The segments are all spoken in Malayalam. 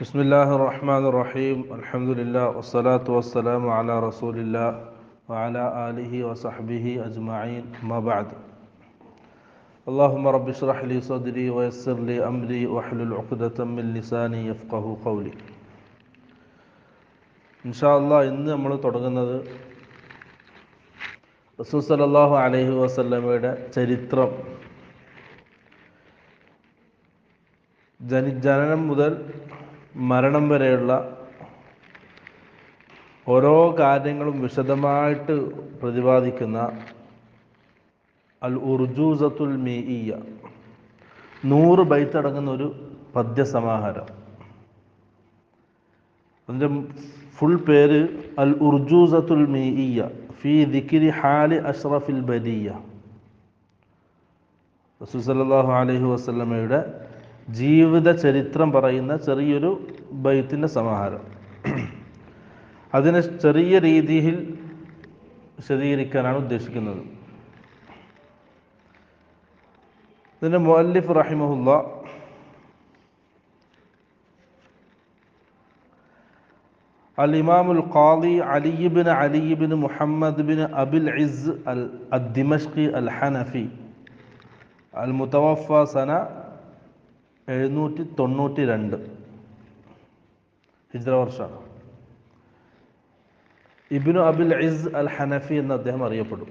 بسم الله الرحمن الرحيم الحمد لله والصلاة والسلام على رسول الله وعلى آله وصحبه أجمعين ما بعد اللهم رب اشرح لي صدري ويسر لي أمري واحلل عقدة من لساني يفقه قولي إن شاء الله ഇന്ന് നമ്മൾ തുടങ്ങുന്നത് റസൂൽ സല്ലല്ലാഹു അലൈഹി വസല്ലമയുടെ ചരിത്രം ജനി ജനനം മുതൽ മരണം വരെയുള്ള ഓരോ കാര്യങ്ങളും വിശദമായിട്ട് പ്രതിപാദിക്കുന്ന അൽ ഉർജൂസത്തുൽ മീഇയ നൂറ് ബൈത്തടങ്ങുന്ന ഒരു പദ്യസമാഹാരം. അതിന്റെ ഫുൾ പേര് അൽ ഉർജൂസത്തുൽ മീഇയ ഫി ദിക്കിരി ഹാലി അഷ്റഫിൽ ബലിയ സല്ലല്ലാഹു അലൈഹി വസല്ലമയുടെ ജീവിത ചരിത്രം പറയുന്ന ചെറിയൊരു ബൈത്തിൻ്റെ സമാഹാരം അതിനെ ചെറിയ രീതിയിൽ വിശദീകരിക്കാനാണ് ഉദ്ദേശിക്കുന്നത് ഇതിൻ്റെ മുഅല്ലിഫ് റഹിമഹുല്ല الإمام القاضي علي بن علي بن محمد بن أبي العز الدمشقي الحنفي المتوفى سنة എഴുന്നൂറ്റി തൊണ്ണൂറ്റി രണ്ട് ഹിജ്ര വർഷമാണ് ഇബിനു അബുൽ ഇസ് അൽ ഹനഫി എന്ന് അദ്ദേഹം അറിയപ്പെടും.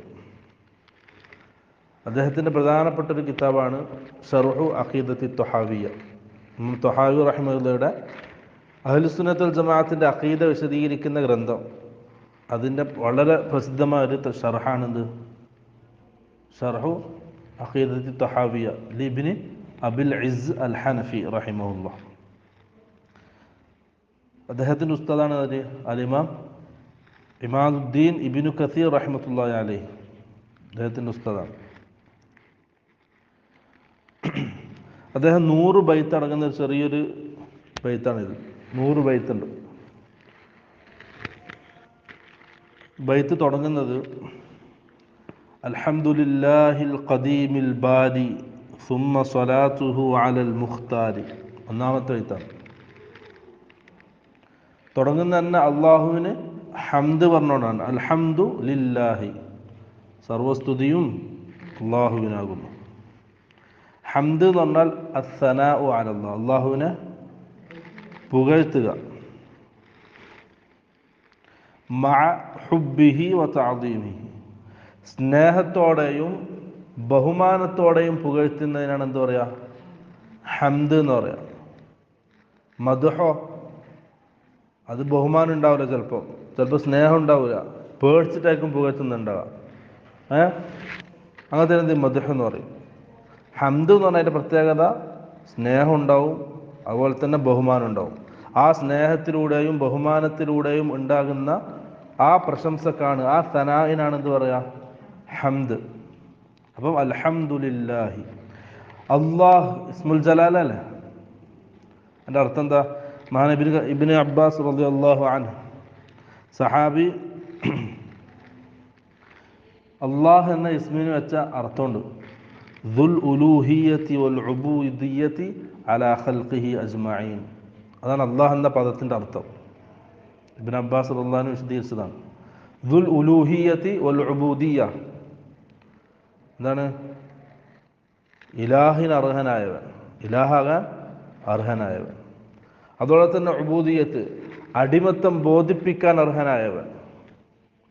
അദ്ദേഹത്തിന്റെ പ്രധാനപ്പെട്ട ഒരു കിതാബാണ് ഷർഹു അഖീദത്തി തൊഹാവിയ. തൊഹാവി റഹ്മുള്ളയുടെ അഹ്ലുസുനത്തുൽ ജമാഅത്തിന്റെ അഖീദ വിശദീകരിക്കുന്ന ഗ്രന്ഥം. അതിന്റെ വളരെ പ്രസിദ്ധമായ ഒരു ഷർഹാണിത് ഷർഹു അഖീദത്തി തൊഹാവിയ. ലിബിന് അബിൽ ഇസ് അൽ ഹനഫി റഹിമുല്ല അദ്ദേഹത്തിന്റെ ഉസ്താദാണ് അത് അലിമാം ഇമാദുദ്ദീൻ ഇബിനു കസീർ റഹ്മത്തുള്ള അലി അദ്ദേഹത്തിന്റെ ഉസ്താദാണ്. അദ്ദേഹം നൂറ് ബൈത്ത് അടങ്ങുന്ന ഒരു ചെറിയൊരു ബൈത്താണിത്. നൂറ് ബൈത്തുണ്ട്. ബൈത്ത് തുടങ്ങുന്നത് അൽഹംദുലില്ലാഹിൽ ഖദീമിൽ ബാരി സുമ്മ സ്വലാത്തുഹു അലൽ മുഖ്താരി ഒന്നാമത്തെ എഴുത്താണ് തുടങ്ങുന്ന തന്നെ അള്ളാഹുവിന് ഹംദ് പറഞ്ഞോണ്ടാണ്. അൽഹംദു ലില്ലാഹി. സർവസ്തുതിയും അള്ളാഹുവിനാകുന്നു ഹംദ് എന്ന് പറഞ്ഞാൽ അസനാ ഉ അലല്ലാ അള്ളാഹുവിനെ പുകഴ്ത്തുക. മഅ ഹുബ്ബിഹി സ്നേഹത്തോടെയും ബഹുമാനത്തോടെയും പുകഴ്ത്തുന്നതിനാണ് എന്താ പറയുക ഹംദ് എന്ന് പറയാ. മധുഹോ അത് ബഹുമാനം ഉണ്ടാവില്ല ചിലപ്പോൾ ചിലപ്പോൾ സ്നേഹം ഉണ്ടാവില്ല. പേടിച്ചിട്ടായിരിക്കും പുകഴ്ത്തുന്നുണ്ടാവുക. ഏ? അങ്ങനത്തെ എന്ത് മധുഹം എന്ന് പറയും. ഹംദ് എന്ന് പറഞ്ഞതിന്റെ പ്രത്യേകത സ്നേഹം ഉണ്ടാവും അതുപോലെ തന്നെ ബഹുമാനം ഉണ്ടാവും. ആ സ്നേഹത്തിലൂടെയും ബഹുമാനത്തിലൂടെയും ഉണ്ടാകുന്ന ആ പ്രശംസക്കാണ് ആ സനായിനാണ് എന്ത് പറയുക ഹംദ്. അപ്പം അലഹമുല്ലാഹി അള്ളാഹ് ഇസ്മുൽ ജലാലല്ലേ എന്റെ അർത്ഥം എന്താ? മഹാൻ ഇബിൻ അബ്ബാസ് റബി അള്ളാഹു ആൻ സഹാബി അള്ളാഹ് എന്ന ഇസ്മിന് വെച്ച അർത്ഥമുണ്ട്. ദുൽ ഉലൂഹിയത്തി വൽ ഉബൂദിയത്തി അലാ ഖൽഖിഹി അതാണ് അള്ളാഹ് എന്ന പദത്തിന്റെ അർത്ഥം. ഇബിൻ അബ്ബാസ് റല്ലാഹു വിശദീകരിച്ചതാണ്. ദുൽ ഉലൂഹിയത്തി വൽ ഉബൂദിയ. എന്താണ്? ഇലാഹിന് അർഹനായവൻ. ഇലാഹാകാൻ അർഹനായവൻ. അതുപോലെ തന്നെ ഉബൂദിയത്ത് അടിമത്തം ബോധിപ്പിക്കാൻ അർഹനായവൻ.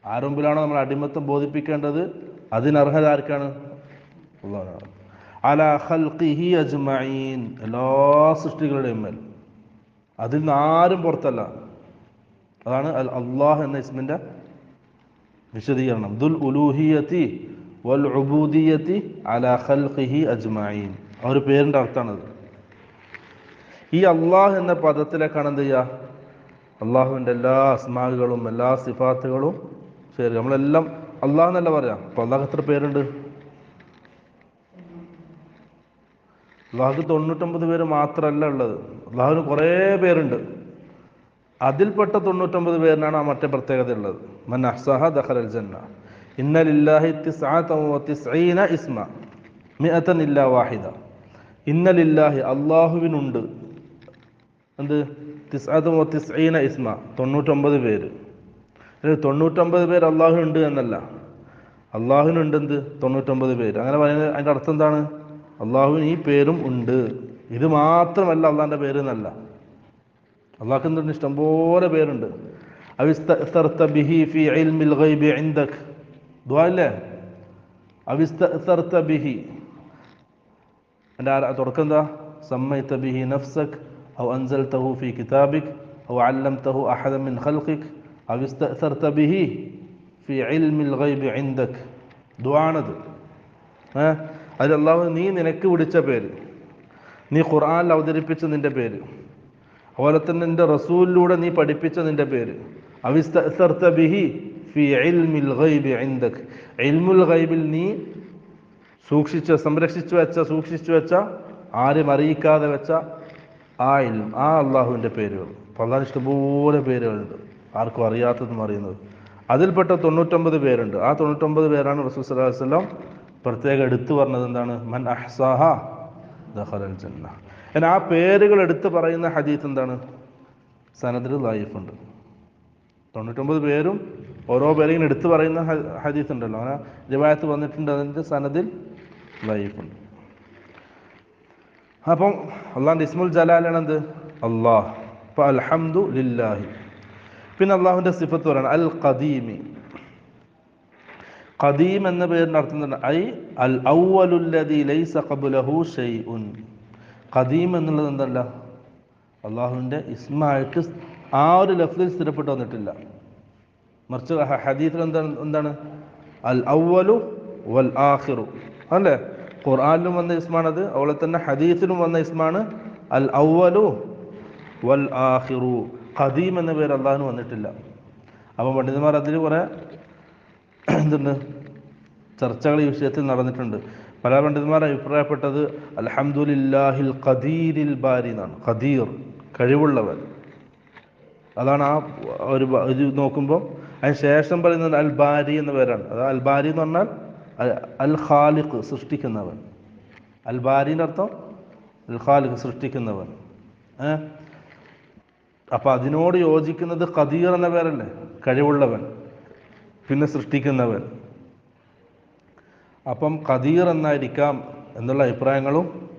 ആരുമ്പിലാണോ നമ്മൾ അടിമത്തം ബോധിപ്പിക്കേണ്ടത്? അതിനർഹത ആർക്കാണ് അല ഖൽഖിഹി അജ്മഈൻ. എല്ലാ സൃഷ്ടികളുടെയും മേൽ. അതിൽ നിന്ന് ആരും പുറത്തല്ല. അതാണ് അൽ അള്ളാഹ് എന്ന ഇസ്മിന്റെ വിശദീകരണം. ദുൽ ഉലൂഹിയത്തി വൽ ഉബൂദിയത്തി അലാ ഖൽഖിഹി അജ്മഈൻ. ആ ഒരു പേരിന്റെ അർത്ഥമാണത്. ഈ അള്ളാഹ് എന്ന പദത്തിലേക്കാണ് എന്ത് ചെയ്യുക? അള്ളാഹുവിന്റെ എല്ലാ അസ്മാകളും എല്ലാ സിഫാത്തുകളും ശരി നമ്മളെല്ലാം അള്ളാഹ് എന്നല്ല പറയാം അപ്പോൾ അള്ളാഹ് എത്ര പേരുണ്ട്? അള്ളാഹുക്ക് തൊണ്ണൂറ്റൊമ്പത് പേര് മാത്രമല്ല ഉള്ളത്. അള്ളാഹുവിന് കുറേ പേരുണ്ട്. അതിൽപ്പെട്ട തൊണ്ണൂറ്റൊമ്പത് പേരിനാണ് ആ മറ്റേ പ്രത്യേകത ഉള്ളത്. മൻ അഹ്സഹ അൽ ജന്ന. ഇന്നലില്ലാഹി ഇസ്മ. മിഅതൻ ഇല്ലാ വാഹിദ. ഇന്നലില്ലാഹി അള്ളാഹുവിനുണ്ട് എന്ത്? തിസ്അതും തിസ്ഈന ഇസ്മ. തൊണ്ണൂറ്റൊമ്പത് പേര്. തൊണ്ണൂറ്റൊമ്പത് പേര് അള്ളാഹുനുണ്ട് എന്നല്ല. അള്ളാഹുനുണ്ട് എന്ത്? തൊണ്ണൂറ്റൊമ്പത് പേര്. അങ്ങനെ പറയുന്നത് അതിന്റെ അർത്ഥം എന്താണ്? അള്ളാഹുവിന് ഈ പേരും ഉണ്ട്. ഇത് മാത്രമല്ല അള്ളാഹിന്റെ പേര് എന്നല്ല. അള്ളാഹ്ക്ക് എന്തുണ്ട്? ഇഷ്ടംപോലെ പേരുണ്ട്. അവിസ്തർത്ത ബിഹി ഫി ഇൽമിൽ ഗൈബി ഇൻദക്. ദുആ ഇല്ലേ അവിസ്തർത്ത ബിഹി എന്റെ തുടക്കം എന്താ സമ്മൈത്ത ബിഹി നഫ്സക് ഔ അൻസൽതഹു ഫി കിതാബിക് ഔ അല്ലംതഹു അഹദ മിൻ ഖൽഖിക് അവിസ്തർത്ത ബിഹി ഫി ഇൽമിൽ ഗൈബ് ഇൻദക് ദ്വാണത് ഏ അതിൽ അള്ളാഹു നീ നിനക്ക് വിളിച്ച പേര്. നീ ഖുർആാനിൽ അവതരിപ്പിച്ച നിന്റെ പേര്. അതുപോലെ തന്നെ നിന്റെ റസൂലിലൂടെ നീ പഠിപ്പിച്ച നിന്റെ പേര്. അവിസ്തർത്ത ബിഹി ഫി ഇൽമിൽ ഗൈബി ഇൻദക്. ഇൽമുൽ ഗൈബിൽ നീ സൂക്ഷിച്ച് സംരക്ഷിച്ചു വെച്ച സൂക്ഷിച്ചു വെച്ച ആരും അറിയിക്കാതെ വെച്ച ആ ഇൽം ആ അള്ളാഹുവിന്റെ പേരുകൾ. പള്ളാൻ ഇഷ്ടംപോലെ പേരുകളുണ്ട്. ആർക്കും അറിയാത്തതും അറിയുന്നത് അതിൽപ്പെട്ട തൊണ്ണൂറ്റൊമ്പത് പേരുണ്ട്. ആ തൊണ്ണൂറ്റൊമ്പത് പേരാണ് റസൂൽ സല്ലല്ലാഹു അലൈഹി വസല്ലം പ്രത്യേകം എടുത്തു പറഞ്ഞത് എന്താണ്? മൻ അഹ്സാഹ ദഖലൽ ജന്ന. എന്നാൽ ആ പേരുകൾ എടുത്തു പറയുന്ന ഹദീത്ത് എന്താണ്? സനദിൽ ലൈഫുണ്ട് തൊണ്ണൂറ്റൊമ്പത് പേരും ഓരോ പേരെയും എടുത്തു പറയുന്ന ഹദീസ് ഉണ്ടല്ലോ. അങ്ങനെ റിവായത്ത് വന്നിട്ടുണ്ട് അതിന്റെ സനദിൽ ലൈഫുണ്ട് അപ്പം അള്ളാഹിന്റെ ഇസ്മുൽ ജലാലാണ് എന്ത് അള്ളാഹ്. അപ്പം അൽഹംദു ലില്ലാഹി പിന്നെ അള്ളാഹുവിന്റെ സിഫത്ത് പറയണം അൽ ഖദീമി ഖദീം എന്ന പേരിന്റെ അർത്ഥം തന്നെ ഐ അൽ ഔവലുല്ലദി ലൈസ ഖബുലഹു ഷൈഉൻ. ഖദീം എന്നുള്ളത് എന്തല്ല? അള്ളാഹുവിന്റെ ഇസ്മായിട്ട് ആ ഒരു ലഫ്ലിൽ സ്ഥിരപ്പെട്ട് വന്നിട്ടില്ല. മറിച്ച് ഹദീഫിൽ എന്താണ് എന്താണ്? അൽ ഔവലു വൽ ആഹിറു അല്ലേ? ഖുർആാനിലും വന്ന ഇസ്മാണത് അതുപോലെ തന്നെ ഹദീസിലും വന്ന ഇസ്മാണ് അൽ ഔവലു വൽ ആഹിറു ഖദീം എന്ന പേര് അള്ളാഹിന് വന്നിട്ടില്ല. അപ്പം പണ്ഡിതന്മാർ അതിൽ കുറേ എന്തുണ്ട്? ചർച്ചകൾ ഈ വിഷയത്തിൽ നടന്നിട്ടുണ്ട്. പല പണ്ഡിതന്മാർ അഭിപ്രായപ്പെട്ടത് അൽഹംദുലില്ലാഹിൽ ഖദീരിൽ ബാരി എന്നാണ്. ഖദീർ കഴിവുള്ളവൻ. അതാണ് ആ ഒരു ഇത് നോക്കുമ്പോൾ അതിന് ശേഷം പറയുന്നത് അൽ ബാരി എന്ന പേരാണ്. അത് അൽ ബാരി എന്ന് പറഞ്ഞാൽ അൽ- ഖാലിഖ് സൃഷ്ടിക്കുന്നവൻ. അൽ ബാരിന്റെ അർത്ഥം അൽ ഖാലിഖ് സൃഷ്ടിക്കുന്നവൻ. ഏ? അപ്പം അതിനോട് യോജിക്കുന്നത് ഖദീർ എന്ന പേരല്ലേ? കഴിവുള്ളവൻ. പിന്നെ സൃഷ്ടിക്കുന്നവൻ. അപ്പം ഖദീർ എന്നായിരിക്കാം എന്നുള്ള അഭിപ്രായങ്ങളും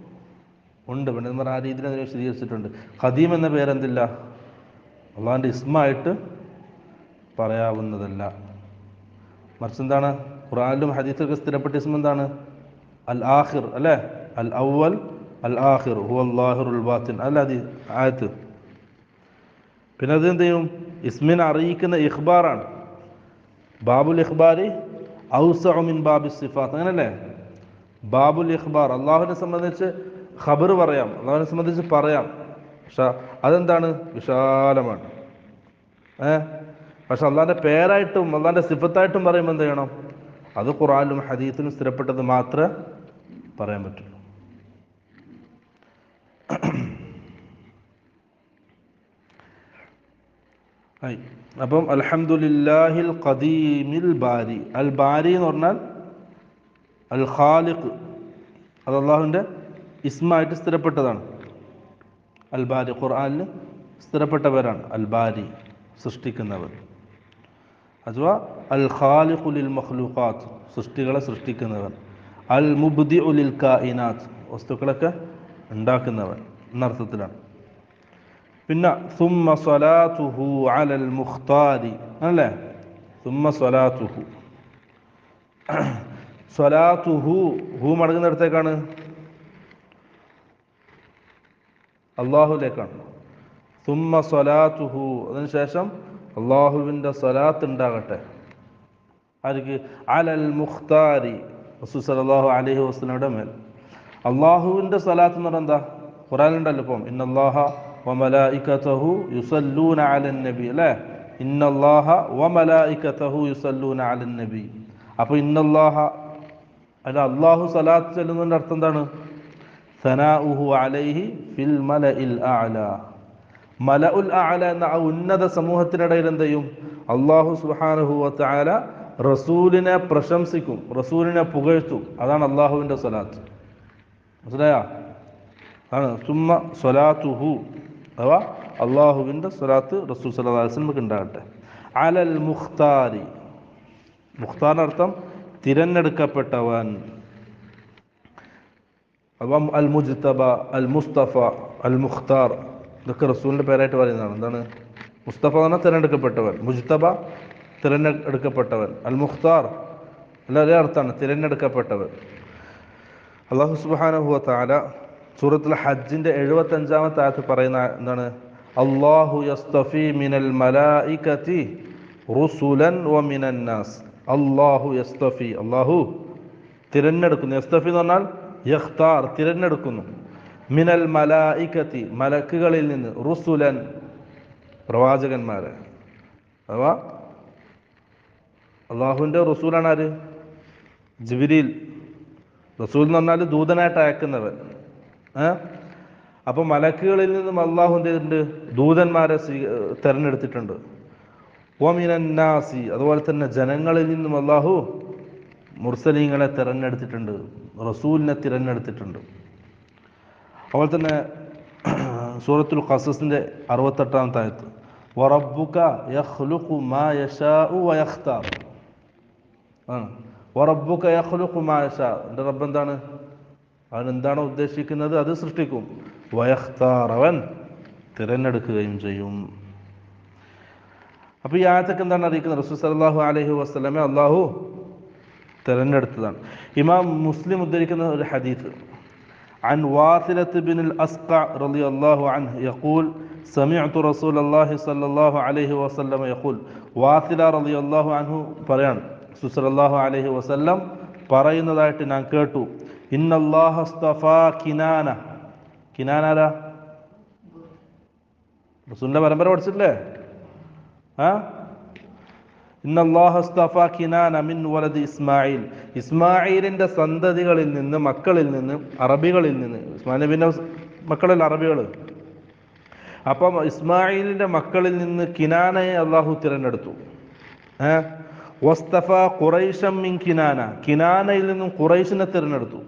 ഉണ്ട്. പണ്ഡിതന്മാർ ആ രീതിയിൽ അതിനെ വിശദീകരിച്ചിട്ടുണ്ട്. ഖദീം എന്ന പേരെന്തില്ല? അള്ളാഹിന്റെ ഇസ്മായിട്ട് പറയാവുന്നതല്ല. മറിച്ച് എന്താണ് ഖുറാനിലും ഹദീസിലൊക്കെ സ്ഥിരപ്പെട്ട ഇസ്മ എന്താണ്? അൽ ആഹിർ അല്ലേ? അൽ ഔവൽ അൽ ആഹിർ ഹു അള്ളാഹിറുൽ ബാത്തിൻ അല്ല അതി ആയത്ത്. പിന്നെ അത് എന്ത് ചെയ്യും? ഇസ്മിനെ അറിയിക്കുന്ന ഇഖ്ബാറാണ്. ബാബുൽ ഇഖ്ബാരി ഔസമിൻ ബാബു സിഫാത്ത് അങ്ങനല്ലേ? ബാബുൽ ഇഖ്ബാർ അള്ളാഹുവിനെ സംബന്ധിച്ച് ഖബർ പറയാം അള്ളാഹുവിനെ സംബന്ധിച്ച് പറയാം. അതെന്താണ്? വിശാലമാണ്. ഏ? പക്ഷെ അള്ളാന്റെ പേരായിട്ടും അള്ളാന്റെ സിഫത്തായിട്ടും പറയുമ്പോൾ എന്ത് ചെയ്യണം? അത് ഖുറാനിലും ഹദീത്തിനും സ്ഥിരപ്പെട്ടത് മാത്രമേ പറയാൻ പറ്റുള്ളൂ. അപ്പം അൽഹംദുലില്ലാഹിൽ ഖദീമിൽ ബാരി. അൽ ബാരി എന്ന് പറഞ്ഞാൽ അൽ ഖാലിഖ്. അത് അള്ളാഹുവിന്റെ ഇസ്മായിട്ട് സ്ഥിരപ്പെട്ടതാണ്. അൽ ഖുർആാനിൽ സ്ഥിരപ്പെട്ടവരാണ്. അൽബാരി സൃഷ്ടിക്കുന്നവർ. അഥവാ അൽ ഖാലിഖുലിൽ മഹ്ലൂഖാത്ത് സൃഷ്ടികളെ സൃഷ്ടിക്കുന്നവൻ. അൽ മുബ്ദി ഉലിൽ കായിനാത്ത് വസ്തുക്കളൊക്കെ ഉണ്ടാക്കുന്നവൻ. എന്നർത്ഥത്തിലാണ് പിന്നെ സുമ്മ സ്വലാത്തുഹു അലൽ മുഖ്താരി. അല്ലേ? സുമ്മ സ്വലാത്തുഹു. സ്വലാത്തുഹു ഹു മടങ്ങുന്നിടത്തേക്കാണ്. അള്ളാഹുലേക്കാണ്. തുമ്മ സ്വലാത്തുഹു. അതിനുശേഷം അള്ളാഹുവിന്റെ സ്വലാത്ത് ഉണ്ടാകട്ടെ. ആർക്ക്? അലൽ മുഖ്താരി. റസൂൽ സല്ലല്ലാഹു അലൈഹി വസല്ലമയുടെ മേൽ. അള്ളാഹുവിന്റെ സ്വലാത്ത് എന്ന് പറഞ്ഞാൽ എന്താ? ഖുറാനുണ്ടല്ലോ ഇപ്പം. ഇന്നല്ലാഹ വമലായിക്കതഹു യുസല്ലൂന അലൻ നബി. അല്ലേ? ഇന്നല്ലാഹ വമലായിക്കതഹു യുസല്ലൂന അലൻ നബി. അപ്പോൾ ഇന്നല്ലാഹ അല്ല അള്ളാഹു സ്വലാത്ത് ചെല്ലുന്നതിന്റെ അർത്ഥം എന്താണ്? സനാഉഹു അലൈഹി ഫിൽ മലഇൽ അഅല. മലഉൽ ആല എന്ന ആ ഉന്നത സമൂഹത്തിനിടയിൽ എന്ത് ചെയ്യും? അള്ളാഹു സുബ്ഹാനഹു വതആല റസൂലിനെ പ്രശംസിക്കും റസൂലിനെ പുകഴ്ത്തും. അതാണ് അള്ളാഹുവിന്റെ സ്വലാത്ത്. മനസ്സിലായോ? ആണ് സുമ്മ സ്വലാത്തുഹു അഥവാ അള്ളാഹുവിന്റെ സ്വലാത്ത് റസൂൽ വസല്ലമക്ക് ഉണ്ടാകട്ടെ. അലൽ മുഖ്താരി. മുഖ്താർ അർത്ഥം തിരഞ്ഞെടുക്കപ്പെട്ടവൻ. അൽ മുജ്തബ അൽ മുസ്തഫ അൽ മുഖ്താർ ഇതൊക്കെ റസൂലിന്റെ പേരായിട്ട് പറയുന്നതാണ്. എന്താണ്? മുസ്തഫ എന്ന് പറഞ്ഞാൽ തിരഞ്ഞെടുക്കപ്പെട്ടവൻ. മുജ്തബ തിരഞ്ഞെടുക്കപ്പെട്ടവൻ. അൽ മുഖ്താർ എല്ലാം ഒരേ അർത്ഥമാണ്. തിരഞ്ഞെടുക്കപ്പെട്ടവൻ. അള്ളാഹു സുബാനഹുവ താല സൂറത്തുൽ ഹജ്ജിന്റെ എഴുപത്തി അഞ്ചാമത്തെ ആയത്ത് പറയുന്ന എന്താണ്? അള്ളാഹു യസ്തഫി മിനൽ മലായികതി റുസുലൻ വ മിനൻ നാസ്. അള്ളാഹു യസ്തഫി. അള്ളാഹു തിരഞ്ഞെടുക്കുന്നു. യസ്തഫി എന്ന് പറഞ്ഞാൽ യഖ്താർ തിരഞ്ഞെടുക്കുന്നു. മിനൽ മലായിക്കത്തി മലക്കുകളിൽ നിന്ന് റുസുലൻ പ്രവാചകന്മാരെ. അഥവാ അള്ളാഹുവിന്റെ റസൂലാണ് ആര് ജിബിരിൽ. റസൂൽ എന്ന് പറഞ്ഞാൽ ദൂതനായിട്ട് അയക്കുന്നവൻ. അപ്പൊ മലക്കുകളിൽ നിന്നും അള്ളാഹു എന്ത് ദൂതന്മാരെ സ്വീ- തെരഞ്ഞെടുത്തിട്ടുണ്ട്. ഓമിനാസി അതുപോലെ തന്നെ ജനങ്ങളിൽ നിന്നും അള്ളാഹു മുർസലീങ്ങളെ തിരഞ്ഞെടുത്തിട്ടുണ്ട് റസൂലിനെ തിരഞ്ഞെടുത്തിട്ടുണ്ട്. അതുപോലെ തന്നെ സൂറത്തുൽ ഖസസിന്റെ അറുപത്തെട്ടാമത്തെ ആയത്ത് വറബ്ബുക യഖ്ലുഖു മാ യശാഉ വയഖ്താർ. ആണ്. വറബ്ബുക യഖ്ലുഖു മാ യശാ എന്റെ റബ്ബ് എന്താണ്? അവൻ എന്താണോ ഉദ്ദേശിക്കുന്നത്? അത് സൃഷ്ടിക്കും. വയഖ്താർ അവൻ തിരഞ്ഞെടുക്കുകയും ചെയ്യും. അപ്പോൾ ഈ ആയത്തൊക്കെ എന്താണ് അറിയിക്കുന്നത്? റസൂൽ സല്ലല്ലാഹു അലൈഹി വസല്ലമെ അള്ളാഹു തിരഞ്ഞെടുത്തതാണ് ഇമാം മുസ്ലിം ഉദ്ധരിക്കുന്ന ഒരു ഹദീത്ത് عن واثلة بن الأسقع رضي الله عنه يقول سمعت رسول الله صلى الله عليه وسلم يقول واثلة رضي الله عنه പറയാണ് സുസല്ലാഹു അലൈഹി വസല്ലം പറയുന്നതായിട്ട് ഞാൻ കേട്ടു ഇന്നല്ലാഹ സ്തഫാ കിനാന കിനാന ആരാ റസൂലിന്റെ പരമ്പര പഠിച്ചിട്ടില്ലേ ആ ഇസ്മായിൽ. ഇസ്മായിലിന്റെ സന്തതികളിൽ നിന്ന് മക്കളിൽ നിന്ന് അറബികളിൽ നിന്ന് ഉസ്മാൻ പിന്നെ മക്കളിൽ അറബികൾ അപ്പം ഇസ്മായിലിന്റെ മക്കളിൽ നിന്ന് കിനാനയെ അള്ളാഹു തിരഞ്ഞെടുത്തു. വസ്തഫ ഖുറൈഷം മിൻ കിനാന. കിനാനയിൽ നിന്നും ഖുറൈഷിനെ തിരഞ്ഞെടുത്തു.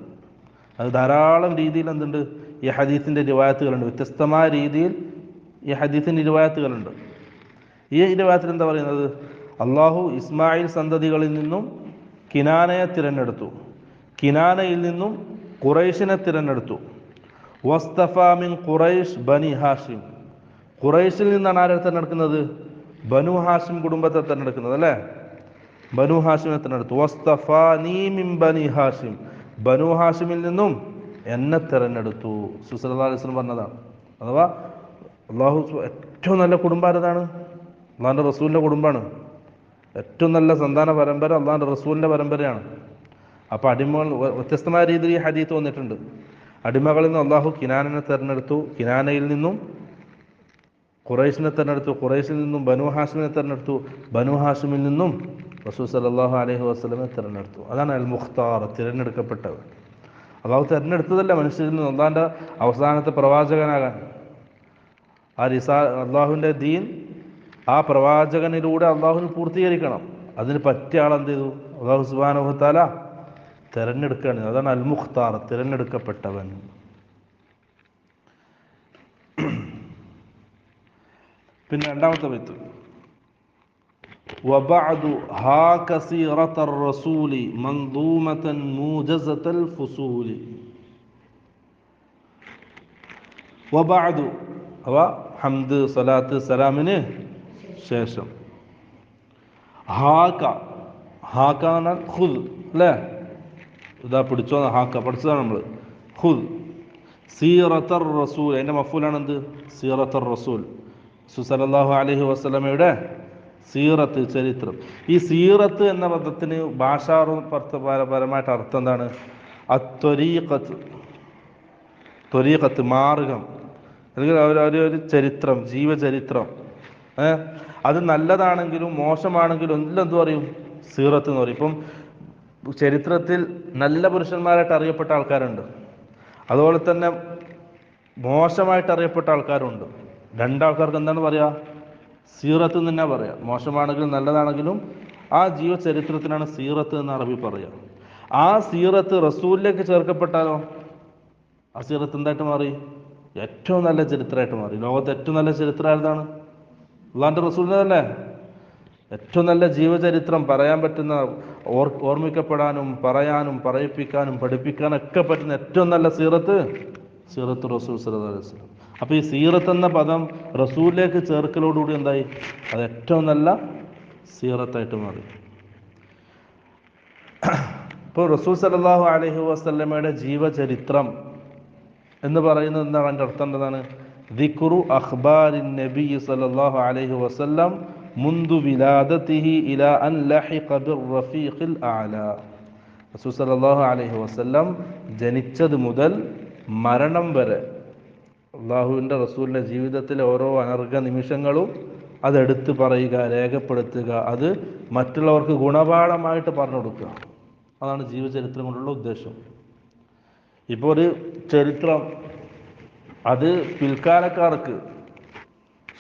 അത് ധാരാളം രീതിയിൽ എന്തുണ്ട്? ഈ ഹദീസിന്റെ രൂപായത്തുകളുണ്ട് വ്യത്യസ്തമായ രീതിയിൽ ഈ ഹദീസിന്റെ രൂപായത്തുകളുണ്ട് ഈ ഇരുവായത്തിൽ എന്താ പറയുന്നത്? അള്ളാഹു ഇസ്മായിൽ സന്തതികളിൽ നിന്നും കിനാനയെ തിരഞ്ഞെടുത്തു. കിനാനയിൽ നിന്നും ഖുറൈഷിനെ തിരഞ്ഞെടുത്തു. വസ്തഫ മിൻ ഖുറൈഷ് ബനി ഹാഷിം. ഖുറൈഷിൽ നിന്നാണ് ആരെ തിരഞ്ഞെടുക്കുന്നത്? ബനു ഹാഷിം കുടുംബത്തെ തിരഞ്ഞെടുക്കുന്നത് അല്ലേ? ബനു ഹാഷിമിനെ തിരഞ്ഞെടുത്തു. മിൻ ബനി ഹാഷിം. ബനു ഹാഷിമിൽ നിന്നും എന്നെ തിരഞ്ഞെടുത്തു. സുസല്ലാ അലിസ്ലം പറഞ്ഞതാണ്. അഥവാ അള്ളാഹു ഏറ്റവും നല്ല കുടുംബം ആരതാണ്? അള്ളാഹിന്റെ റസൂലിന്റെ കുടുംബമാണ്. ഏറ്റവും നല്ല സന്താന പരമ്പര അള്ളാഹിന്റെ റസൂലിന്റെ പരമ്പരയാണ്. അപ്പോൾ അടിമകൾ വ്യത്യസ്തമായ രീതിയിൽ ഈ ഹദീത്ത് വന്നിട്ടുണ്ട്. അടിമകളിൽ നിന്ന് അള്ളാഹു കിനാനിനെ തിരഞ്ഞെടുത്തു. കിനാനയിൽ നിന്നും ഖുറൈഷിനെ തിരഞ്ഞെടുത്തു. ഖുറൈഷിൽ നിന്നും ബനു ഹാഷിമിനെ തിരഞ്ഞെടുത്തു. ബനു ഹാഷിമിൽ നിന്നും റസൂൽ സല്ലല്ലാഹു അലൈഹി വസ്ലമെ തിരഞ്ഞെടുത്തു. അതാണ് അൽ മുഖ്താർ തിരഞ്ഞെടുക്കപ്പെട്ടവർ അള്ളാഹു തിരഞ്ഞെടുത്തതല്ല മനുഷ്യരിൽ നിന്ന് അള്ളാഹിന്റെ അവസാനത്തെ പ്രവാചകനാകാൻ. ആ റിസാ അള്ളാഹുവിന്റെ ദീൻ ആ പ്രവാചകനിലൂടെ അള്ളാഹുവിന് പൂർത്തീകരിക്കണം അതിന് പറ്റിയ ആൾ എന്ത് ചെയ്തു അള്ളാഹു സുബാനുഭത്താല തിരഞ്ഞെടുക്കുകയാണ് അതാണ് അൽ മുഖ്താർ തിരഞ്ഞെടുക്കപ്പെട്ടവൻ പിന്നെ രണ്ടാമത്തെ ബൈത്ത് وبعد ها كثيرة الرسول منظومة موجزة الفصول വബാദു അവ ഹംദ് സലാത്ത് സലാമിന് ശേഷം. ഹാക്ക ഹാക്ക എന്ന് പറഞ്ഞാൽ ഹുദ് അല്ലേ? ഇതാ പിടിച്ചോ ഹാക്ക പഠിച്ചതാണ് നമ്മൾ ഹുദ് സീറത്തർ റസൂൽ അതിന്റെ മഫൂലാണ് എന്ത്? സീറത്തർ റസൂൽ. സുസലല്ലാഹു അലൈഹി വസ്ലമയുടെ സീറത്ത് ചരിത്രം. ഈ സീറത്ത് എന്ന പദത്തിന് ഭാഷാപരമായിട്ട് അർത്ഥം എന്താണ്? അത്വരീഖത്ത് ത്വരീഖത്ത് മാർഗം. അല്ലെങ്കിൽ അവർ ഒരു ചരിത്രം ജീവചരിത്രം. ഏ അത് നല്ലതാണെങ്കിലും മോശമാണെങ്കിലും എല്ലാം എന്ത് പറയും? സീറത്ത് എന്ന് പറയും. ഇപ്പം ചരിത്രത്തിൽ നല്ല പുരുഷന്മാരായിട്ട് അറിയപ്പെട്ട ആൾക്കാരുണ്ട്. അതുപോലെ തന്നെ മോശമായിട്ട് അറിയപ്പെട്ട ആൾക്കാരുണ്ട്. രണ്ടാൾക്കാർക്ക് എന്താണ് പറയുക സീറത്ത് എന്ന് തന്നെ പറയാം. മോശമാണെങ്കിലും നല്ലതാണെങ്കിലും ആ ജീവ ചരിത്രത്തിനാണ് സീറത്ത് എന്ന് അറബി പറയുക ആ സീറത്ത് റസൂലിലേക്ക് ചേർക്കപ്പെട്ടാലോ? ആ സീറത്ത് എന്തായിട്ട് മാറി? ഏറ്റവും നല്ല ചരിത്രമായിട്ട് മാറി. ലോകത്ത് ഏറ്റവും നല്ല ചരിത്രം അള്ളാന്റെ റസൂലിനല്ലേ ഏറ്റവും നല്ല ജീവചരിത്രം പറയാൻ പറ്റുന്ന ഓർ ഓർമ്മിക്കപ്പെടാനും പറയാനും പറയിപ്പിക്കാനും പഠിപ്പിക്കാനും ഒക്കെ പറ്റുന്ന ഏറ്റവും നല്ല സീറത്ത് സീറത്ത് റസൂൽ അലൈഹി വസല്ലം. അപ്പോൾ ഈ സീറത്ത് എന്ന പദം റസൂലിലേക്ക് ചേർക്കലോടുകൂടി എന്തായി? അത് ഏറ്റവും നല്ല സീറത്തായിട്ട് മാറി. ഇപ്പോൾ റസൂൽ സലാഹു അലൈഹി വസ്ലമയുടെ ജീവചരിത്രം എന്ന് പറയുന്നത് എന്താണ് അതിന്റെ അർത്ഥം എന്താണ്? ദിക്റു അഖ്ബാരിൻ നബി സല്ലല്ലാഹു അലൈഹി വസല്ലം മുന്തു വിലാദത്തിഹി ഇല അൻ ലഹിഖ ബിർറഫീഖിൽ അഅല. റസൂൽ സല്ലല്ലാഹു അലൈഹി വസല്ലം ജനിച്ചത് മുതൽ മരണം വരെ അള്ളാഹുവിന്റെ റസൂലിന്റെ ജീവിതത്തിലെ ഓരോ അനർഘ നിമിഷങ്ങളും അതെടുത്ത് പറയുക രേഖപ്പെടുത്തുക അത് മറ്റുള്ളവർക്ക് ഗുണപാഠമായിട്ട് പറഞ്ഞു കൊടുക്കുക. അതാണ് ജീവചരിത്രം കൊണ്ടുള്ള ഉദ്ദേശം. ഇപ്പോൾ ഒരു ചരിത്രം അത് പിൽക്കാലക്കാർക്ക്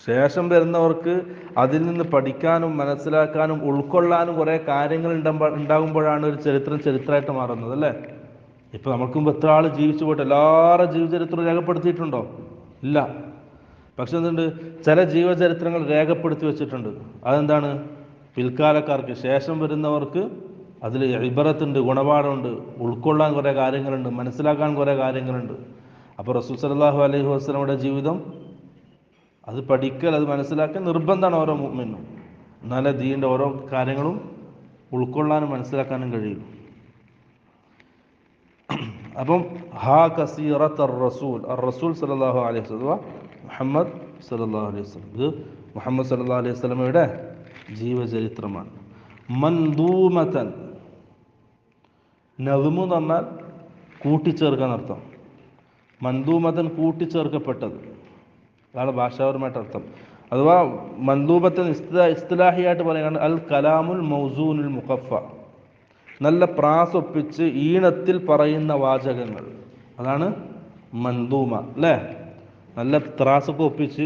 ശേഷം വരുന്നവർക്ക് അതിൽ നിന്ന് പഠിക്കാനും മനസ്സിലാക്കാനും ഉൾക്കൊള്ളാനും കുറേ കാര്യങ്ങൾ ഉണ്ടാകുമ്പോഴാണ് ഒരു ചരിത്രം ചരിത്രമായിട്ട് മാറുന്നത് അല്ലേ? ഇപ്പൊ നമുക്കും എത്ര ആൾ ജീവിച്ചു പോയിട്ട് എല്ലാവരുടെ ജീവചരിത്രം രേഖപ്പെടുത്തിയിട്ടുണ്ടോ? ഇല്ല. പക്ഷെ എന്തുണ്ട്? ചില ജീവചരിത്രങ്ങൾ രേഖപ്പെടുത്തി വെച്ചിട്ടുണ്ട്. അതെന്താണ്? പിൽക്കാലക്കാർക്ക് ശേഷം വരുന്നവർക്ക് അതിൽ ഇബറത്തുണ്ട് ഗുണപാഠമുണ്ട് ഉൾക്കൊള്ളാൻ കുറേ കാര്യങ്ങളുണ്ട് മനസ്സിലാക്കാൻ കുറേ കാര്യങ്ങളുണ്ട്. അപ്പോൾ റസൂൽ സലാഹു അലൈഹി വസ്ലമുടെ ജീവിതം അത് പഠിക്കൽ അത് മനസ്സിലാക്കൽ നിർബന്ധമാണ് ഓരോ മുമ്മിനും എന്നാലേ ദീന്റെ ഓരോ കാര്യങ്ങളും ഉൾക്കൊള്ളാനും മനസ്സിലാക്കാനും കഴിയും അപ്പം ഹാ കസീറത്ത് അർ റസൂൽ അർ റസൂൽ സലാഹു അലൈഹി വസല്ലം മുഹമ്മദ് സലാഹു അലൈഹി വസ്ലം ഇത് മുഹമ്മദ് സല്ലാ അലൈഹി വസല്ലമയുടെ ജീവചരിത്രമാണ്. മന്ദൂമതൻ നവമു എന്ന് പറഞ്ഞാൽ കൂട്ടിച്ചേർക്കാൻ അർത്ഥം. മന്ദൂമതൻ കൂട്ടിച്ചേർക്കപ്പെട്ടത്. അതാണ് ഭാഷാപരമായിട്ട് അർത്ഥം. അഥവാ മന്ദൂബത്തൻ ഇസ്ത ഇസ്തലാഹിയായിട്ട് പറയുകയാണ് അൽ കലാമുൽ മൗസൂനുൽ മുഖഫ. നല്ല പ്രാസൊപ്പിച്ച് ഈണത്തിൽ പറയുന്ന വാചകങ്ങൾ. അതാണ് മന്ദൂമ അല്ലേ? നല്ല ത്രാസൊക്കെ ഒപ്പിച്ച്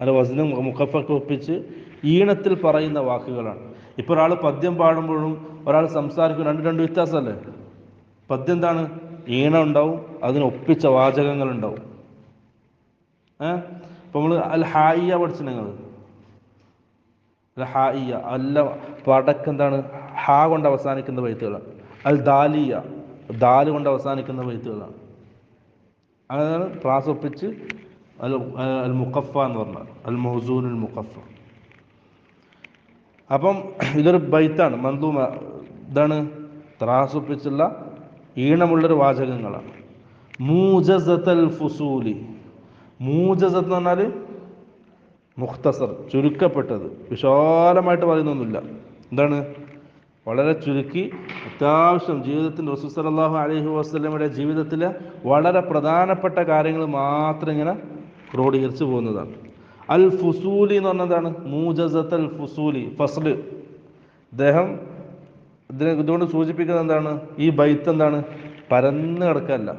അല്ല വസനം മുഖഫൊക്കെ ഒപ്പിച്ച് ഈണത്തിൽ പറയുന്ന വാക്കുകളാണ്. ഇപ്പോൾ ഒരാൾ പദ്യം പാടുമ്പോഴും ഒരാൾ സംസാരിക്കും രണ്ട് രണ്ട് വ്യത്യാസമല്ലേ? പദ്യം എന്താണ്? ഈണം ഉണ്ടാവും അതിന് ഒപ്പിച്ച വാചകങ്ങൾ ഉണ്ടാവും ഏഹ് ഇപ്പൊ നമ്മൾ അൽ ഹായിയ പഠിച്ചു നിങ്ങൾ അൽ ഹായിയ അല്ല പടക്ക് എന്താണ് ഹാ കൊണ്ട് അവസാനിക്കുന്ന വൈത്തുകളാണ് അൽ ദാലിയ ദാൽ കൊണ്ട് അവസാനിക്കുന്ന വൈത്തുകളാണ് അങ്ങനെയാണ് ക്ലാസ് ഒപ്പിച്ച് അൽ അൽ മുഖഫ എന്ന് പറഞ്ഞാൽ അൽ മൗസൂനുൽ മുഖഫ. അപ്പം ഇതൊരു ബൈത്താണ് മന്ദൂമ ഇതാണ് ത്രാസ് ഒപ്പിച്ചുള്ള ഈണമുള്ളൊരു വാചകങ്ങളാണ്. മൂജസത്തൽ ഫുസൂലി. മൂജസത്ത് എന്ന് പറഞ്ഞാൽ മുഖ്തസർ ചുരുക്കപ്പെട്ടത്. വിശാലമായിട്ട് പറയുന്നൊന്നുമില്ല. എന്താണ്? വളരെ ചുരുക്കി അത്യാവശ്യം ജീവിതത്തിന്റെ റസൂൽ സല്ലല്ലാഹു അലൈഹി വസല്ലമയുടെ ജീവിതത്തിലെ വളരെ പ്രധാനപ്പെട്ട കാര്യങ്ങൾ മാത്രം ഇങ്ങനെ ക്രോഡീകരിച്ച് പോകുന്നതാണ്. അൽ ഫുസൂലി എന്ന് പറഞ്ഞതാണ് മൂജസത്ത് അൽ ഫുസൂലി ഫസ്ല്. അദ്ദേഹം ഇതിനെ ഇതുകൊണ്ട് സൂചിപ്പിക്കുന്നത് എന്താണ്? ഈ ബൈത്ത് എന്താണ്? പരന്ന് കിടക്കല്ല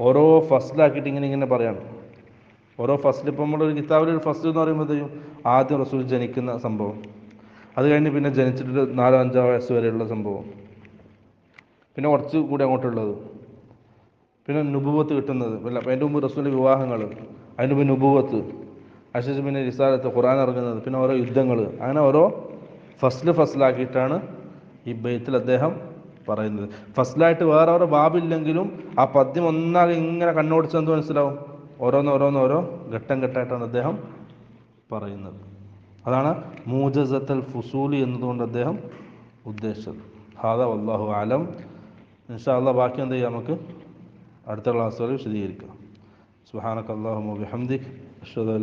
ഓരോ ഫസ്റ്റിലാക്കിയിട്ട് ഇങ്ങനെ ഇങ്ങനെ പറയാണ്. ഓരോ ഫസ്റ്റിൽ ഇപ്പം നമ്മുടെ ഒരു കിതാബിൽ ഒരു ഫസ്റ്റ് എന്ന് പറയുമ്പോഴത്തേക്കും ആദ്യം റസൂൽ ജനിക്കുന്ന സംഭവം. അത് കഴിഞ്ഞ് പിന്നെ ജനിച്ചിട്ട് നാലോ അഞ്ചോ വയസ്സ് വരെയുള്ള സംഭവം. പിന്നെ കുറച്ച് കൂടി അങ്ങോട്ടുള്ളത്. പിന്നെ നുബുവത്ത് കിട്ടുന്നത്. പിന്നെ അതിന്റെ മുമ്പ് റസൂലിന്റെ വിവാഹങ്ങൾ അതിന്റെ മുമ്പ് നുബുവത്ത്. അതിനുശേഷം പിന്നെ റിസാലത്ത് ഖുറാൻ ഇറങ്ങുന്നത് പിന്നെ ഓരോ യുദ്ധങ്ങൾ അങ്ങനെ ഓരോ ഫസ്ല് ഫസ്ലാക്കിയിട്ടാണ് ഈ ബെയ്ത്തിൽ അദ്ദേഹം പറയുന്നത്. ഫസ്റ്റിലായിട്ട് വേറെ ഓരോ ബാബില്ലെങ്കിലും ആ പദ്യം ഒന്നാകെ ഇങ്ങനെ കണ്ണോടിച്ചെന്ത് മനസ്സിലാവും? ഓരോന്ന് ഓരോന്ന് ഓരോ ഘട്ടം ഘട്ടമായിട്ടാണ് അദ്ദേഹം പറയുന്നത്. അതാണ് മൂജസത്തൽ ഫുസൂലി എന്നതുകൊണ്ട് അദ്ദേഹം ഉദ്ദേശിച്ചത്. ഹാദ വല്ലാഹു ആലം അള്ളാഹ് ബാക്കി എന്ത് ചെയ്യാം നമുക്ക്? അടുത്ത ക്ലാസ്സുകളിൽ വിശദീകരിക്കാം. സുഹാനക്കല്ലാഹു അള്ളാഹു ബിഹംദിക് അഷ്ഹദു അല്ലാ